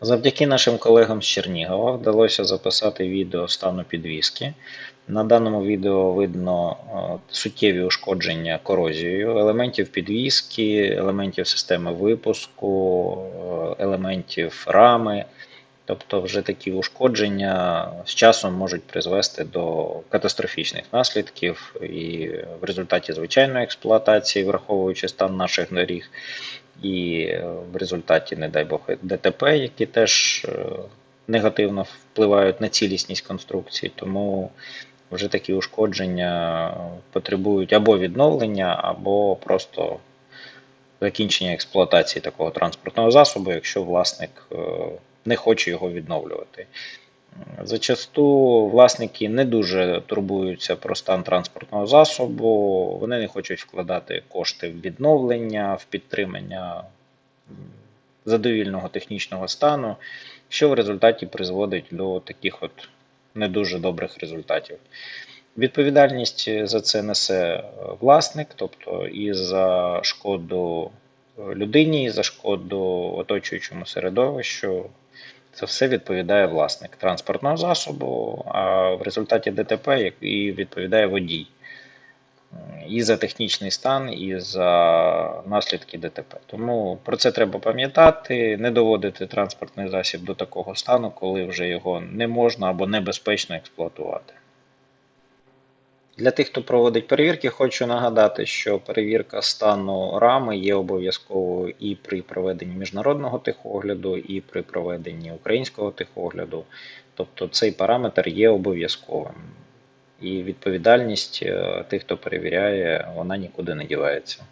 Завдяки нашим колегам з Чернігова вдалося записати відео стану підвіски. На даному відео видно е, суттєві ушкодження корозією елементів підвіски, елементів системи випуску, е, елементів рами. Тобто, вже такі ушкодження з часом можуть призвести до катастрофічних наслідків, і в результаті звичайної експлуатації, враховуючи стан наших доріг, і е, в результаті, не дай Бог, ДТП, які теж е, негативно впливають на цілісність конструкції. Тому вже такі ушкодження потребують або відновлення, або просто закінчення експлуатації такого транспортного засобу, якщо власник е, не хоче його відновлювати. Зачасту власники не дуже турбуються про стан транспортного засобу, вони не хочуть вкладати кошти в відновлення, в підтримання задовільного технічного стану, що в результаті призводить до таких от не дуже добрих результатів. Відповідальність за це несе власник, тобто і за шкоду людині, і за шкоду оточуючому середовищу. Це все відповідає власник транспортного засобу, а в результаті ДТП і відповідає водій. І за технічний стан, і за наслідки ДТП. Тому про це треба пам'ятати, не доводити транспортний засіб до такого стану, коли вже його не можна або небезпечно експлуатувати. Для тих, хто проводить перевірки, хочу нагадати, що перевірка стану рами є обов'язковою і при проведенні міжнародного тихогляду, і при проведенні українського тихогляду. Тобто цей параметр є обов'язковим. І відповідальність е, тих, хто перевіряє, вона нікуди не дівається.